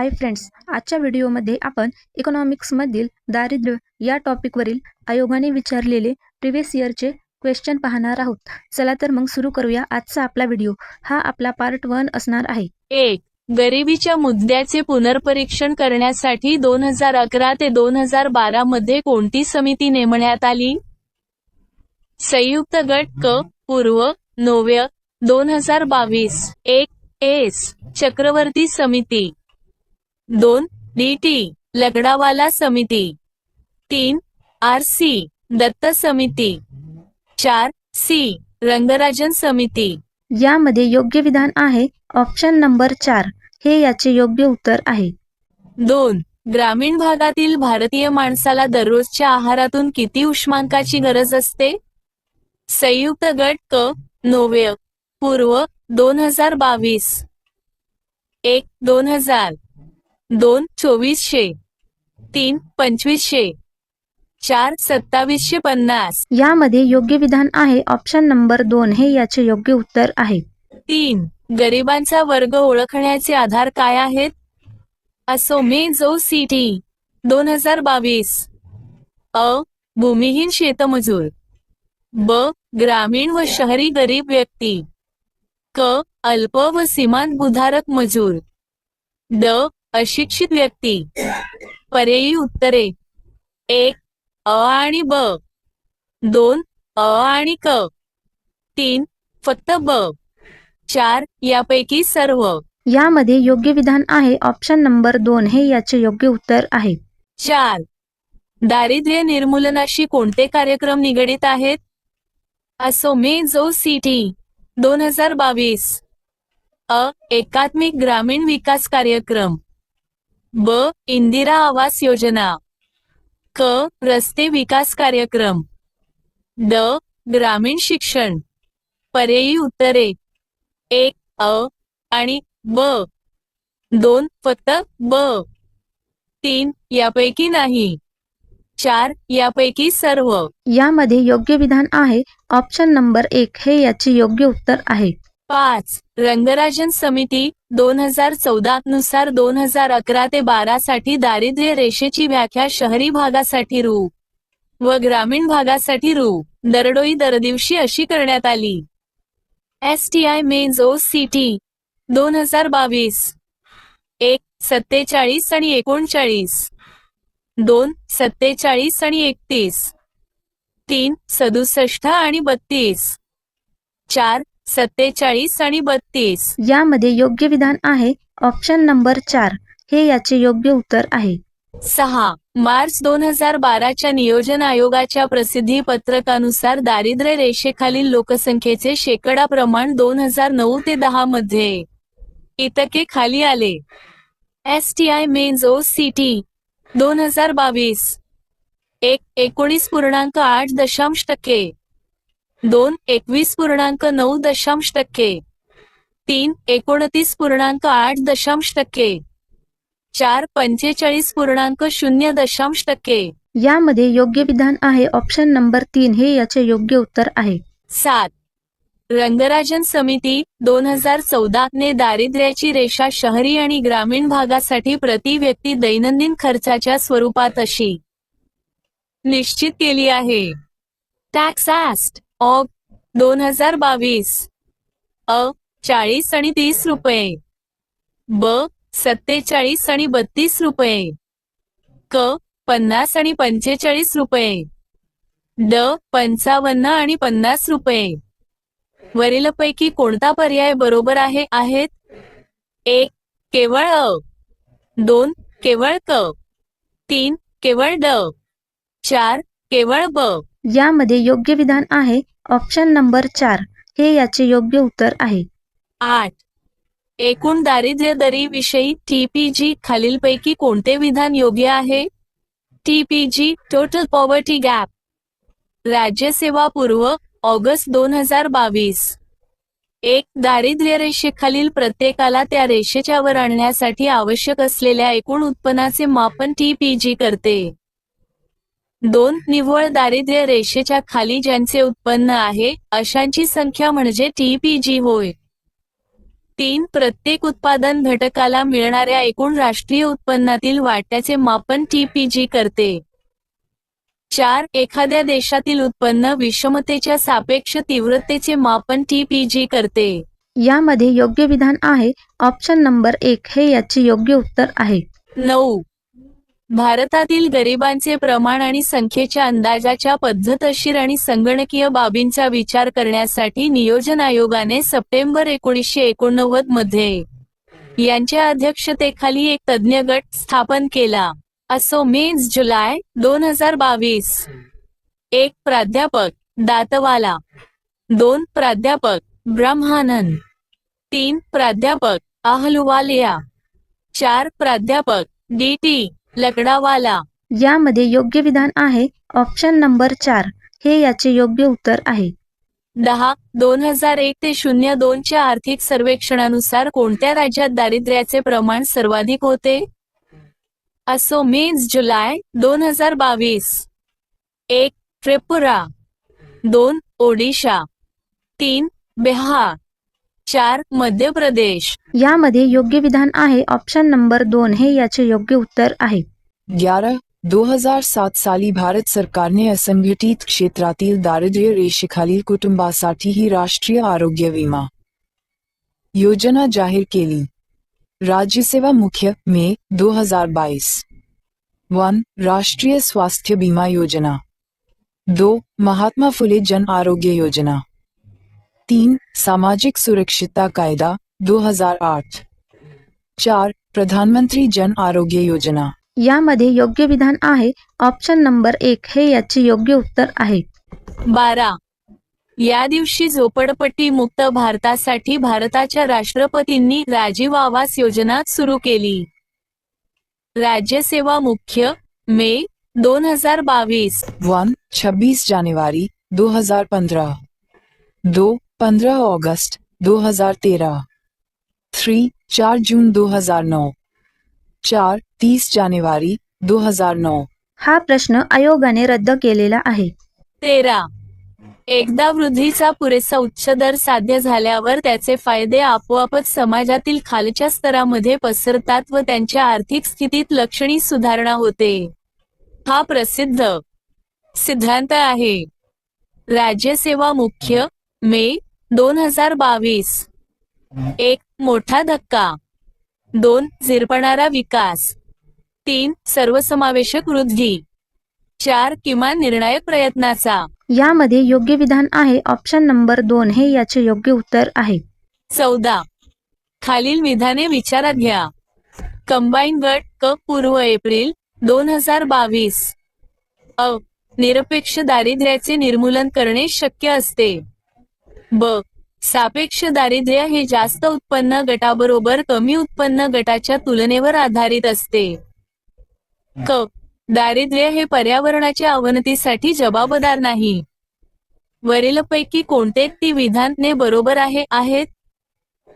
Hi friends आजच्या व्हिडिओमध्ये आपण इकॉनॉमिक्समधील दारिद्र्य या टॉपिकवरील आयोगाने विचारलेले प्रिव्हियस इयरचे क्वेश्चन पाहणार आहोत. चला तर मग सुरू करूया आजचा आपला व्हिडिओ हा आपला पार्ट वन असणार आहे. एक गरिबीच्या मुद्द्याचे पुनर्परीक्षण करण्यासाठी दोन हजार अकरा ते दोन हजार बारा मध्ये कोणती समिती नेमण्यात आली? संयुक्त गट क पूर्व नोव्य दोन हजार बावीस. एक एस चक्रवर्ती समिती. दोन डी टी लगडावाला समिती. तीन आर सी दत्त समिती. चार सी रंगराजन समिती. यामध्ये योग्य विधान आहे ऑप्शन नंबर चार. हे याचे योग्य उत्तर आहे. दोन ग्रामीण भागातील भारतीय माणसाला दररोजच्या आहारातून किती उष्मांकाची गरज असते? संयुक्त गट क नोव्य पूर्व दोन हजार बावीस. एक दोन हजार. दोन चोवीसशे तीन पंचवीसशे चार सत्तावीसशे पन्नास. यामध्ये योग्य विधान आहे. ऑप्शन नंबर दोन हे याचे योग्य उत्तर आहे. तीन गरिबांचा वर्ग ओळखण्याचे आधार काय आहेत? असो मे जो सी टी दोन हजार बावीस. अ भूमिहीन शेतमजूर. ब ग्रामीण व शहरी गरीब व्यक्ती. क अल्प व सीमांत बुधारक मजूर. ड अशिक्षित व्यक्ती. पर्यायी उत्तरे. एक अ आणि ब. दोन अ आणि क. तीन फक्त ब. चार यापैकी सर्व. यामध्ये योग्य विधान आहे. ऑप्शन नंबर दोन हे याचे योग्य उत्तर आहे. चार दारिद्र्य निर्मूलनाशी कोणते कार्यक्रम निगडित आहेत? असो मे जो सी टी दोन हजार बावीस. अ एकात्मिक ग्रामीण विकास कार्यक्रम. ब. इंदिरा आवास योजना. क. रस्ते विकास कार्यक्रम. ड ग्रामीण शिक्षण. पर्यायी उत्तरे. एक अ आणि ब. दोन फक्त ब. तीन यापैकी नाही. चार यापैकी सर्व. यामध्ये योग्य विधान आहे. ऑप्शन नंबर एक हे याचे योग्य उत्तर आहे. पाच रंगराजन समिती दोन हजार चौदा नुसार दोन हजार अकरा ते बारा साठी दारिद्र्य रेषेची व्याख्या शहरी भागासाठी रू. व ग्रामीण भागासाठी रू. दरडोई दरदिवशी अशी करण्यात आली. S T I mains O C T दोन हजार बावीस. एक सत्तेचाळीस आणि एकोणचाळीस. दोन सत्तेचाळीस आणि एकतीस. तीन सदुसष्ट आणि बत्तीस. चार सत्तेचाळीस आणि बत्तीस. यामध्ये योग्य विधान आहे. ऑप्शन नंबर चार. हे याचे योग्य उत्तर आहे. सहा. मार्च दोन हजार बाराच्या नियोजन आयोगाच्या प्रसिद्धी पत्रकानुसार दारिद्र्य रेषेखालील लोकसंख्येचे शेकडा प्रमाण दोन हजार नऊ ते दहा मध्ये. इतके खाली आले. S T I mains O C T दोन हजार बावीस. एक एकोणीस पूर्णांक आठ दशांश टक्के. दोन एकवीस पूर्णांक नऊ दशांश टक्के. तीन एकोणतीस पूर्णांक आठ दशांश टक्के. चार पंचेचाळीस पूर्णांक शून्य दशांश टक्के. यामध्ये योग्य विधान आहे. ऑप्शन नंबर तीन हे याचे योग्य उत्तर आहे. सात. रंगराजन समिती दोन हजार चौदा ने दारिद्र्याची रेषा शहरी आणि ग्रामीण भागासाठी प्रति व्यक्ती दैनंदिन खर्चाच्या स्वरूपात अशी निश्चित केली आहे. टॅक्स ऑग दोन हजार बावीस. अ चाळीस आणि तीस रुपये. ब सत्तेचाळीस आणि बत्तीस रुपये. क पन्नास आणि पंचेचाळीस रुपये. ड पंचावन्न आणि पन्नास रुपये. वरीलपैकी कोणता पर्याय बरोबर आहे आहेत? एक केवळ अ. दोन केवळ क. तीन केवळ ड. चार केवळ ब. यामध्ये योग्य विधान आहे. ऑप्शन नंबर चार. हे याचे योग्य उत्तर आहे. आठ. एकूण दारिद्र्य दरी विषयी टीपीजी खालीलपैकी कोणते विधान योग्य आहे? टीपीजी टोटल पॉवर्टी गॅप राज्यसेवा पूर्व ऑगस्ट दोन हजार बावीस. एक दारिद्र्य रेषेखालील प्रत्येकाला त्या रेषेच्या वर आणण्यासाठी आवश्यक असलेल्या एकूण उत्पन्नाचे मापन टीपीजी करते. दोन निव्वळ दारिद्र्य रेषेच्या खाली ज्यांचे उत्पन्न आहे अशांची संख्या म्हणजे टीपीजी होय. तीन प्रत्येक उत्पादन घटकाला मिळणाऱ्या एकूण राष्ट्रीय उत्पन्नातील वाट्याचे मापन टीपीजी करते. चार एखाद्या देशातील उत्पन्न विषमतेच्या सापेक्ष तीव्रतेचे मापन टीपीजी करते. यामध्ये योग्य विधान आहे ऑप्शन नंबर एक हे याचे योग्य उत्तर आहे. नऊ भारतातील गरिबांचे प्रमाण आणि संख्येच्या अंदाजाच्या पद्धतशीर आणि संगणकीय बाबींचा विचार करण्यासाठी नियोजन आयोगाने सप्टेंबर एकोणीसशे एकोणनव्वदमध्ये यांच्या अध्यक्षतेखाली एक तज्ज्ञ गट स्थापन केला. असो मेज जुलै दोन हजार बावीस. एक प्राध्यापक दातवाला. दोन प्राध्यापक ब्रह्मानंद. तीन प्राध्यापक आहलुवालिया चार प्राध्यापक डी टी. लकडावाला यामध्ये योग्य विधान आहे. ऑप्शन नंबर चार. हे याचे योग्य उत्तर आहे. दहा दोन हजार एक ते शून्य दोनच्या आर्थिक सर्वेक्षणानुसार कोणत्या राज्यात दारिद्र्याचे प्रमाण सर्वाधिक होते? असो मेज जुलै दोन हजार बावीस. एक त्रिपुरा. दोन ओडिशा. तीन बिहार. चार मध्य प्रदेश. यामध्ये योग्य विधान आहे. ऑप्शन नंबर दोन हे याचे योग्य उत्तर आहे. ग्यारह दो हजार सात साली भारत सरकारने असंघटित क्षेत्रातील दारिद्र्य रेषेखालील कुटुंबासाठी ही राष्ट्रीय आरोग्य विमा योजना जाहीर केली. राज्यसेवा मुख्य मे दो हजार बाईस वन राष्ट्रीय स्वास्थ्य बीमा योजना. दो महात्मा फुले जन आरोग्य योजना. तीन सामाजिक सुरक्षितता कायदा दो हजार आठ. चार प्रधानमंत्री जन आरोग्य योजना. यामध्ये योग्य विधान आहे ऑप्शन नंबर एक हे याचे योग्य उत्तर आहे. बारा. या दिवशी झोपडपट्टी मुक्त भारतासाठी भारताच्या राष्ट्रपतींनी राजीव आवास योजना सुरू केली. राज्यसेवा मुख्य मे दोन हजार बावीस. वन छब्बीस जनवरी 2015 दो पंद्रह अगस्त 2013 थ्री चार जून 2009 चार तीस जनवरी 2009 हा प्रश्न आयोगाने रद्द केलेला आहे. तेरा. एकदा वृद्धीचा पुरेसा उच्च दर साध्य झाल्यावर त्याचे फायदे आपोआपच समाजातील खालच्या स्तरामध्ये पसरतात व त्यांच्या आर्थिक स्थितीत लक्षणी सुधारणा होते. हा प्रसिद्ध सिद्धांत आहे. राज्यसेवा मुख्य मे दोन हजार बावीस. एक मोठा धक्का. दोन झिरपणारा विकास. तीन सर्वसमावेशक वृद्धी. चार किमान निर्णायक प्रयत्नाचा. यामध्ये योग्य विधान आहे. ऑप्शन नंबर दोन हे याचे योग्य उत्तर आहे. चौदा. खालील विधाने विचारात घ्या. कंबाईन गट क पूर्व एप्रिल दोन हजार बावीस. अ. निरपेक्ष दारिद्र्याचे निर्मूलन करणे शक्य असते. ब. सापेक्ष दारिद्र्य हे जास्त उत्पन्न गटाबरोबर कमी उत्पन्न गटाच्या तुलनेवर आधारित असते. क. दारिद्र्य हे पर्यावरणाच्या अवनतीसाठी जबाबदार नाही. वरीलपैकी कोणते ती विधानने बरोबर आहे आहेत?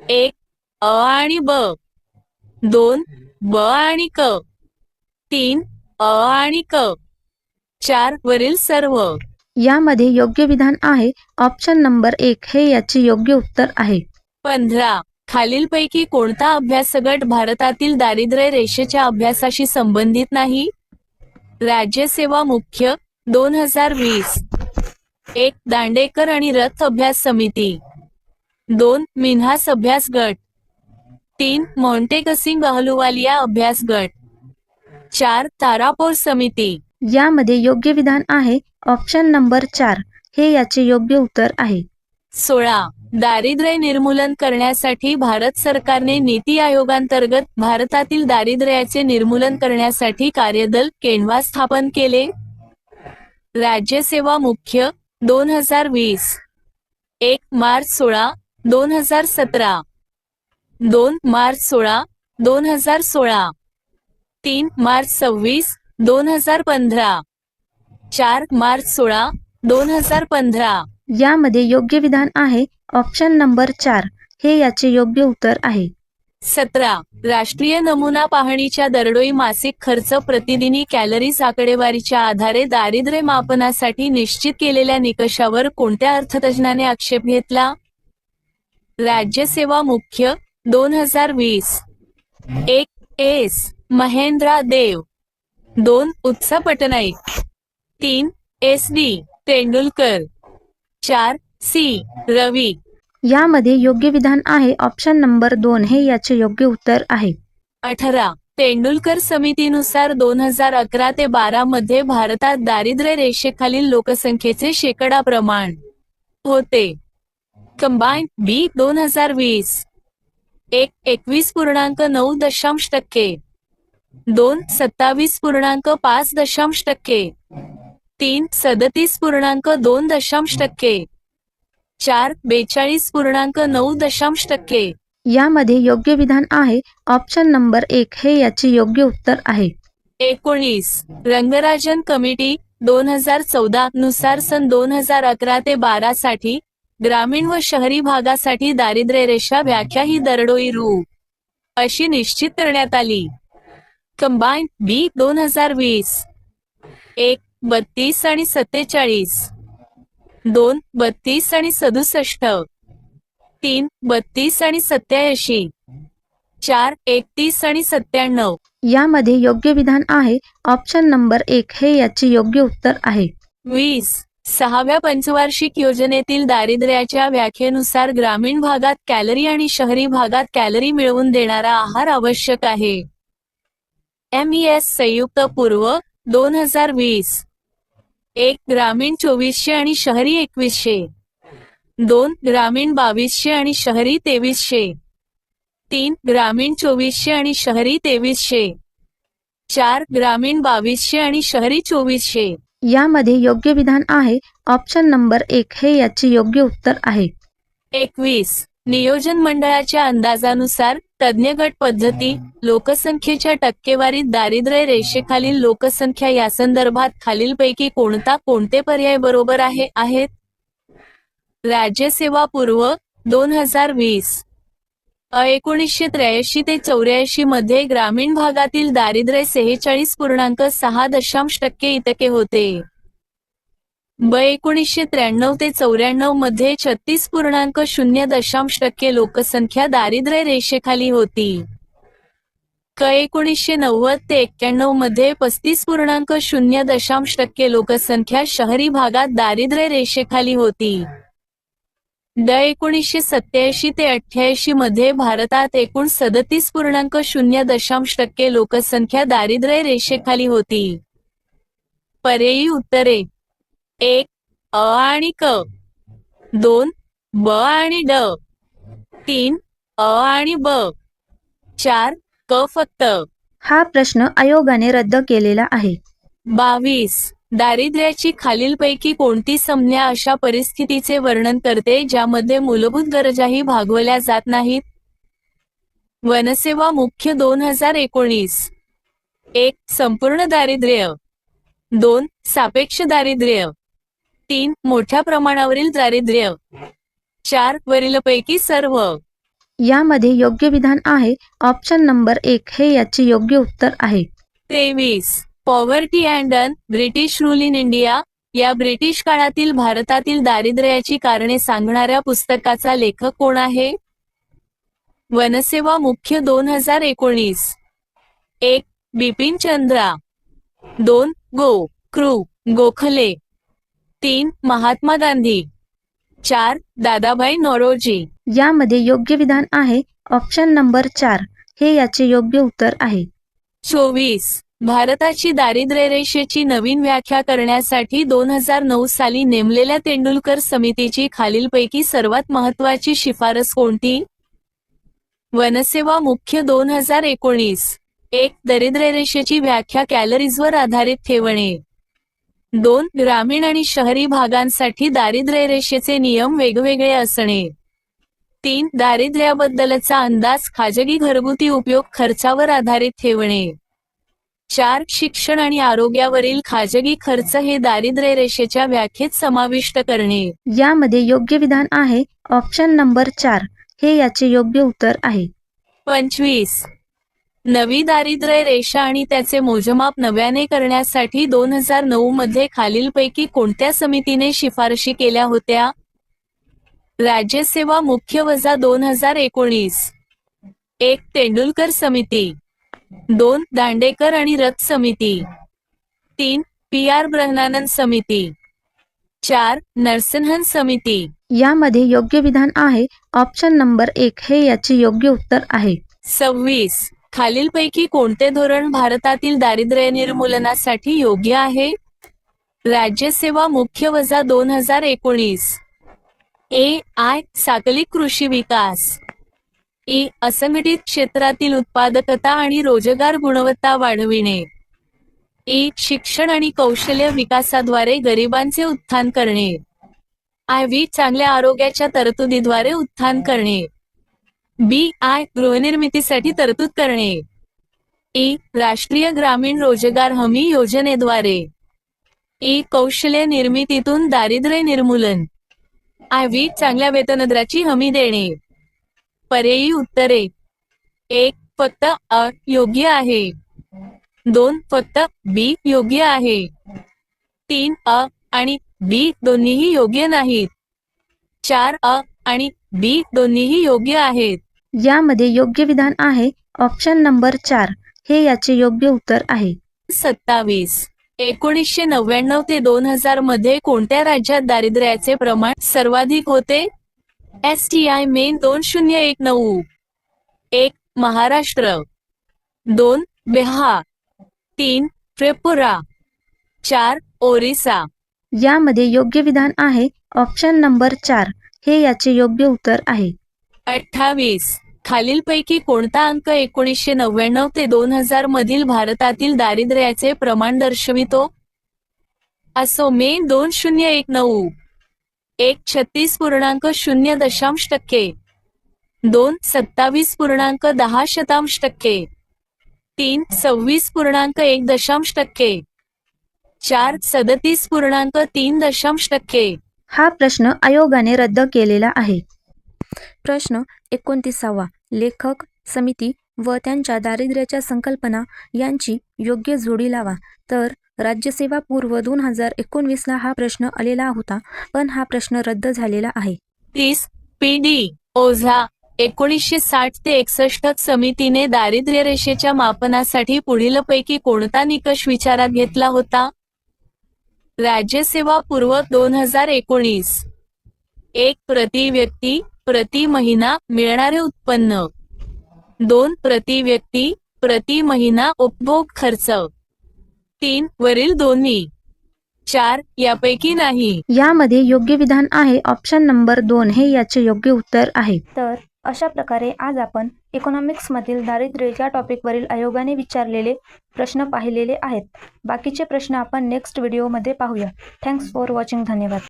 एक अ आणि ब. दोन. ब आणि क. तीन. अ आणि क. चार. वरील सर्व. यामध्ये योग्य विधान आहे. ऑप्शन नंबर एक हे याचे योग्य उत्तर आहे. पंधरा. खालीलपैकी कोणता अभ्यासगट भारतातील दारिद्र्य रेषेच्या अभ्यासाशी संबंधित नाही? राज्यसेवा मुख्य दोन हजार वीस. एक दांडेकर आणि रथ अभ्यास समिती. दोन मिन्हास अभ्यास गट. तीन मोंटेकसिंग अहलुवालिया अभ्यास गट. चार तारापोर समिती. यामध्ये योग्य विधान आहे. ऑप्शन नंबर चार हे याचे योग्य उत्तर आहे. सोळा. दारिद्र्य निर्मूलन करण्यासाठी भारत सरकारने नीती आयोगांतर्गत भारतातील दारिद्र्याचे निर्मूलन करण्यासाठी कार्यदल केंडवा स्थापन केले? राज्यसेवा मुख्य दोन हजार वीस. एक मार्च सोळा दोन हजार सतरा. दोन मार्च सोळा दोन हजार सोळा. तीन मार्च सव्वीस दोन हजार पंधरा. चार मार्च सोळा दोन हजार पंधरा. यामध्ये योग्य विधान आहे. ऑप्शन नंबर चार. हे याचे योग्य उत्तर आहे. सतरा. राष्ट्रीय नमुना पाहणीच्या दरडोई मासिक खर्च प्रतिदिनी कॅलरीज आकडेवारीच्या आधारे दारिद्र्य मापनासाठी निश्चित केलेल्या निकषावर कोणत्या अर्थतज्ञाने आक्षेप घेतला? राज्यसेवा मुख्य दोन हजार वीस. एक एस. महेंद्रा देव. दोन उत्सा पटनाईक. तीन एस डी तेंडुलकर. चार सी रवी. यामध्ये योग्य विधान आहे. ऑप्शन नंबर दोन हे याचे योग्य उत्तर आहे. अठरा तेंडुलकर समितीनुसार दोन हजार अकरा ते बारा मध्ये भारतात दारिद्र्य रेषेखालील लोकसंख्येचे शेकडा प्रमाण होते. कंबाईन बी दोन हजार वीस. एक एकवीस पूर्णांक नऊ दशांश टक्के. दोन सत्तावीस पूर्णांक पाच दशांश टक्के. तीन सदतीस पूर्णांक दोन दशांश टक्के. चार बेचाळीस पूर्णांक नऊ दशांश टक्के. यामध्ये योग्य विधान आहे. ऑप्शन नंबर एक हे याचे योग्य उत्तर आहे. एकोणीस. रंगराजन कमिटी दोन हजार चौदा नुसार सन दोन हजार अकरा ते बारा साठी ग्रामीण व शहरी भागासाठी दारिद्र्य रेषा व्याख्या ही दरडोई रू. अशी निश्चित करण्यात आली. कंबाईन बी दोन हजार वीस. एक बत्तीस आणि सत्तेचाळीस. दोन बत्तीस आणि सदुसष्ट. तीन बत्तीस आणि सत्याऐंशी चार एकतीस आणि सत्त्याण्णव. यामध्ये योग्य विधान आहे. ऑप्शन नंबर एक हे याचे योग्य उत्तर आहे. वीस. सहाव्या पंचवार्षिक योजनेतील दारिद्र्याच्या व्याख्येनुसार ग्रामीण भागात कॅलरी आणि शहरी भागात कॅलरी मिळवून देणारा आहार आवश्यक आहे. एम एस संयुक्त पूर्व दोन हजार वीस. एक ग्रामीण चोवीसशे आणि शहरी एकवीसशे. दोन ग्रामीण बावीसशे आणि शहरी तेवीसशे. तीन ग्रामीण चोवीसशे आणि शहरी तेवीसशे. चार ग्रामीण बावीसशे आणि शहरी चोवीसशे. यामध्ये योग्य विधान आहे. ऑप्शन नंबर एक हे याचे योग्य उत्तर आहे. एकवीस. नियोजन मंडळाच्या अंदाजानुसार तज्ञगट पद्धती लोकसंख्येच्या टक्केवारीत दारिद्र्य रेषेखालील लोकसंख्या या संदर्भात खालीलपैकी कोणता कोणते पर्याय बरोबर आहे आहेत? राज्यसेवा पूर्व दोन हजार वीस. एकोणीसशे त्र्याऐंशी ते चौऱ्याऐंशी मध्ये ग्रामीण भागातील दारिद्र्य सेहेचाळीस पूर्णांक सहा दशांश टक्के इतके होते. ब एकोणीसशे त्र्याण्णव ते चौऱ्याण्णवमध्ये छत्तीस पूर्णांक शून्य दशांश टक्के लोकसंख्या दारिद्र्य रेषेखाली होती. क एकोणीसशे नव्वद ते एक्क्याण्णवमध्ये पस्तीस पूर्णांक शून्य दशांश टक्के लोकसंख्या शहरी भागात दारिद्र्य रेषेखाली होती. ड एकोणीसशे सत्याऐंशी ते अठ्ठ्याऐंशी मध्ये भारतात एकूण सदतीस पूर्णांक शून्य दशांश टक्के लोकसंख्या दारिद्र्य रेषेखाली होती. पर्यायी उत्तरे एक अ आणि क. दोन ब आणि ड. तीन अ आणि ब. चार क फक्त. हा प्रश्न आयोगाने रद्द केलेला आहे. बावीस. दारिद्र्याची खालीलपैकी कोणती संज्ञा अशा परिस्थितीचे वर्णन करते ज्यामध्ये मूलभूत गरजाही भागवल्या जात नाहीत? वनसेवा मुख्य दोन हजार एकोणीस. एक संपूर्ण दारिद्र्य. दोन सापेक्ष दारिद्र्य. तीन मोठ्या प्रमाणावरील दारिद्र्य. चार वरीलपैकी सर्व. यामध्ये योग्य विधान आहे. ऑप्शन नंबर एक हे याचे योग्य उत्तर आहे. तेवीस. Poverty and un British rule in India या ब्रिटिश काळातील भारतातील दारिद्र्याची कारणे सांगणाऱ्या पुस्तकाचा लेखक कोण आहे? वनसेवा मुख्य दोन हजार एकोणीस. एक बिपिन चंद्रा. दोन गो क्रू गोखले. तीन महात्मा गांधी. चार दादाभाई नोरोजी. यामध्ये योग्य विधान आहे ऑप्शन नंबर चार. हे याचे योग्य उत्तर आहे. चोवीस. भारताची दारिद्र्य रेषेची नवीन व्याख्या करण्यासाठी दोन हजार नऊ साली नेमलेल्या तेंडुलकर समितीची खालीलपैकी सर्वात महत्वाची शिफारस कोणती? वनसेवा मुख्य दोन हजार एकोणीस. एक दारिद्र्य रेषेची व्याख्या कॅलरीजवर आधारित ठेवणे. दोन ग्रामीण आणि शहरी भागांसाठी दारिद्र्य रेषेचे नियम वेगवेगळे असणे. तीन दारिद्र्याबद्दलचा अंदाज खाजगी घरगुती उपयोग खर्चावर आधारित ठेवणे. चार शिक्षण आणि आरोग्यावरील खाजगी खर्च हे दारिद्र्य रेषेच्या व्याख्येत समाविष्ट करणे. यामध्ये योग्य विधान आहे ऑप्शन नंबर चार. हे याचे योग्य उत्तर आहे. पंचवीस नवी दारिद्र्य रेषा आणि त्याचे मोजमाप नव्याने करण्यासाठी दोन हजार नऊ मध्ये खालीलपैकी कोणत्या समितीने शिफारशी केल्या होत्या? राज्यसेवा मुख्य वजा दोन हजार एकोणीस. एक तेंडुलकर समिती. दोन दांडेकर आणि रथ समिती. तीन पी आर ब्रह्मानंद समिती. चार नरसिंहन समिती. यामध्ये योग्य विधान आहे. ऑप्शन नंबर एक हे याचे योग्य उत्तर आहे. सव्वीस. खालीलपैकी कोणते धोरण भारतातील दारिद्र्य निर्मूलनासाठी योग्य आहे? राज्यसेवा मुख्य वजा दोन हजार एकोणीस. ए आय साकलिक कृषी विकास. ए असंघटित क्षेत्रातील उत्पादकता आणि रोजगार गुणवत्ता वाढविणे. ए शिक्षण आणि कौशल्य विकासाद्वारे गरिबांचे उत्थान करणे. आय व्ही चांगल्या आरोग्याच्या तरतुदीद्वारे उत्थान करणे. बी आय गृहनिर्मितीसाठी तरतूद करणे. ए राष्ट्रीय ग्रामीण रोजगार हमी योजनेद्वारे. ए कौशल्य निर्मितीतून दारिद्र्य निर्मूलन. आय वी चांगल्या वेतनदराची हमी देणे. पर्यायी उत्तरे. एक फक्त अ योग्य आहे. दोन फक्त बी योग्य आहे. तीन अ आणि बी दोन्हीही योग्य नाहीत. चार अ आणि बी दोन्हीही योग्य आहेत. यामध्ये योग्य विधान आहे. ऑप्शन नंबर चार. हे याचे योग्य उत्तर आहे. सत्तावीस. एकोणीसशे नव्याण्णव ते दोन हजारमध्ये कोणत्या राज्यात दारिद्र्याचे प्रमाण सर्वाधिक होते? एस टी आय मेन दोन शून्य एक नऊ. एक महाराष्ट्र. दोन बिहार. तीन त्रिपुरा. चार ओरिसा. यामध्ये योग्य विधान आहे. ऑप्शन नंबर चार. हे याचे योग्य उत्तर आहे. अठ्ठावीस. खालीलपैकी कोणता अंक एकोणीसशे नव्याण्णव ते दोन हजार मधील भारतातील दारिद्र्याचे प्रमाण दर्शवितो? असो मे दोन शून्य एक नऊ. एक छत्तीस पूर्णांक शून्य दशांश टक्के. दोन सत्तावीस पूर्णांक दहा शतांश टक्के. तीन सव्वीस पूर्णांक एक दशांश टक्के. चार सदतीस पूर्णांक तीन दशांश टक्के. हा प्रश्न आयोगाने रद्द केलेला आहे. प्रश्न एकोणतीसावा. लेखक समिती व त्यांच्या दारिद्र्याच्या संकल्पना यांची योग्य जोडी लावा. तर राज्यसेवा पूर्व दोन हजार एकोणवीसला हा प्रश्न आलेला होता पण हा प्रश्न रद्द झालेला आहे. तीस. P D Ojha. एकोणीसशे साठ ते एकसष्ट समितीने दारिद्र्य रेषेच्या मापनासाठी पुढीलपैकी कोणता निकष विचारात घेतला होता? राज्यसेवा पूर्व दोन हजार एकोणीस. एक प्रति व्यक्ती प्रति महिना मिळणारे उत्पन्न. दोन प्रति व्यक्ती प्रति महिना उपभोग खर्च. तीन वरील दोन्ही. चार यापैकी नाही. यामध्ये योग्य विधान आहे. ऑप्शन नंबर दोन हे याचे योग्य उत्तर आहे. तर अशा प्रकारे आज आपण इकॉनॉमिक्समधील दारिद्र्य या टॉपिकवरील आयोगाने विचारलेले प्रश्न पाहिलेले आहेत. बाकीचे प्रश्न आपण नेक्स्ट व्हिडिओमध्ये पाहूया. थँक्स फॉर वॉचिंग धन्यवाद.